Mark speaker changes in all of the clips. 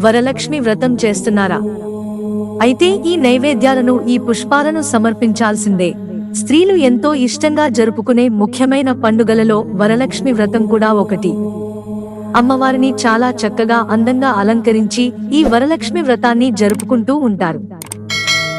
Speaker 1: వరలక్ష్మి వ్రతం చేస్తున్నారా? అయితే ఈ నైవేద్యాలను ఈ పుష్పాలను సమర్పించాల్సిందే. స్త్రీలు ఎంతో ఇష్టంగా జరుపుకునే ముఖ్యమైన పండుగలలో వరలక్ష్మి వ్రతం కూడా ఒకటి. అమ్మవారిని చాలా చక్కగా అందంగా అలంకరించి ఈ వరలక్ష్మి వ్రతాన్ని జరుపుకుంటూ ఉంటారు.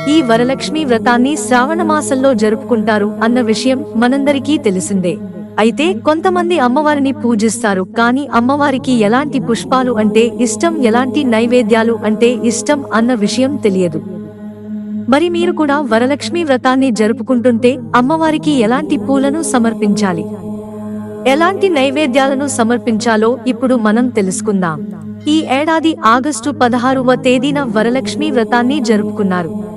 Speaker 1: ఈ వరలక్ష్మి వ్రతాన్ని శ్రావణ మాసంలో జరుపుకుంటారు అన్న విషయం మనందరికీ తెలిసిందే. అయితే కొంతమంది అమ్మవారిని పూజిస్తారు కానీ అమ్మవారికి ఎలాంటి పుష్పాలు అంటే ఇష్టం ఎలాంటి నైవేద్యాలు అంటే ఇష్టం అన్న విషయం తెలియదు. మరి మీరు కూడా వరలక్ష్మి వ్రతాన్ని జరుపుకుంటుంటే అమ్మవారికి ఎలాంటి పూలను సమర్పించాలి? ఎలాంటి నైవేద్యాలను సమర్పించాలో ఇప్పుడు మనం తెలుసుకుందాం. ఈ ఏడాది ఆగస్టు పదహారవ తేదీన వరలక్ష్మి వ్రతాన్ని జరుపుకున్నారు.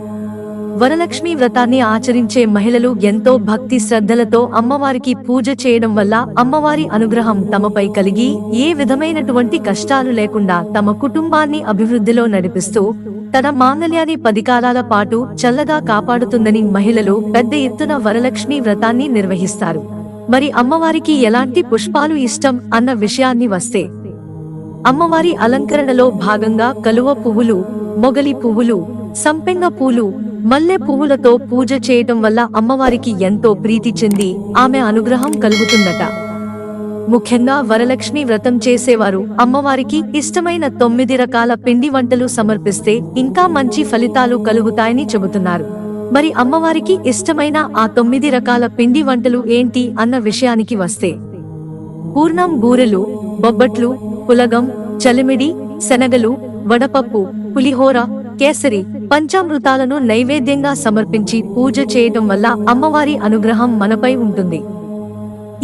Speaker 1: వరలక్ష్మి వ్రతాన్ని ఆచరించే మహిళలు ఎంతో భక్తి శ్రద్ధలతో అమ్మవారికి పూజ చేయడం వల్ల అమ్మవారి అనుగ్రహం తమపై కలిగి ఏ విధమైనటువంటి కష్టాలు లేకుండా తమ కుటుంబాన్ని అభివృద్ధిలో నడిపిస్తూ తన మాంగళ్యాన్ని పదికాలాల పాటు చల్లగా కాపాడుతుందని మహిళలు పెద్ద ఎత్తున వరలక్ష్మి వ్రతాన్ని నిర్వహిస్తారు. మరి అమ్మవారికి ఎలాంటి పుష్పాలు ఇష్టం అన్న విషయాన్ని వస్తే అమ్మవారి అలంకరణలో భాగంగా కలువ పువ్వులు మొగలి పువ్వులు సంపెంగ పూలు మల్లె పువ్వులతో పూజ చేయటం వల్ల అమ్మవారికి ఎంతో ప్రీతి చెంది ఆమె అనుగ్రహం కలుగుతుందట. ముఖ్యంగా వరలక్ష్మి వ్రతం చేసేవారు అమ్మవారికి ఇష్టమైన తొమ్మిది రకాల పిండి వంటలు సమర్పిస్తే ఇంకా మంచి ఫలితాలు కలుగుతాయని చెబుతున్నారు. మరి అమ్మవారికి ఇష్టమైన ఆ తొమ్మిది రకాల పిండి వంటలు ఏంటి అన్న విషయానికి వస్తే పూర్ణం బూరెలు బొబ్బట్లు పులగం చలిమిడి శనగలు వడపప్పు పులిహోర కేసరి పంచామృతాలను నైవేద్యంగా సమర్పించి పూజ చేయటం వల్ల అమ్మవారి అనుగ్రహం మనపై ఉంటుంది.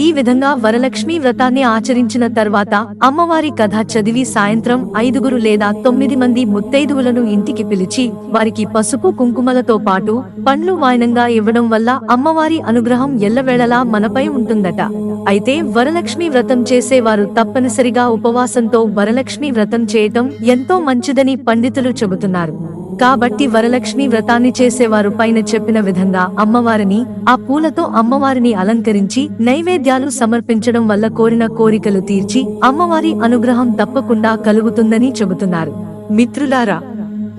Speaker 1: ఈ విధంగా వరలక్ష్మి వ్రతాన్ని ఆచరించిన తర్వాత అమ్మవారి కథ చదివి సాయంత్రం ఐదుగురు లేదా తొమ్మిది మంది ముత్తైదువులను ఇంటికి పిలిచి వారికి పసుపు కుంకుమలతో పాటు పండ్లు వాయనంగా ఇవ్వడం వల్ల అమ్మవారి అనుగ్రహం ఎల్లవేళలా మనపై ఉంటుందట. అయితే వరలక్ష్మి వ్రతం చేసేవారు తప్పనిసరిగా ఉపవాసంతో వరలక్ష్మి వ్రతం చేయటం ఎంతో మంచిదని పండితులు చెబుతున్నారు. కాబట్టి వరలక్ష్మి వ్రతాన్ని చేసేవారు పైన చెప్పిన విధంగా అమ్మవారిని ఆ పూలతో అమ్మవారిని అలంకరించి నైవేద్యాలు సమర్పించడం వల్ల కోరిన కోరికలు తీర్చి అమ్మవారి అనుగ్రహం తప్పకుండా కలుగుతుందని చెబుతున్నారు. మిత్రులారా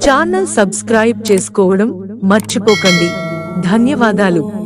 Speaker 1: ఛానల్ సబ్స్క్రైబ్ చేసుకోవడం మర్చిపోకండి. ధన్యవాదాలు.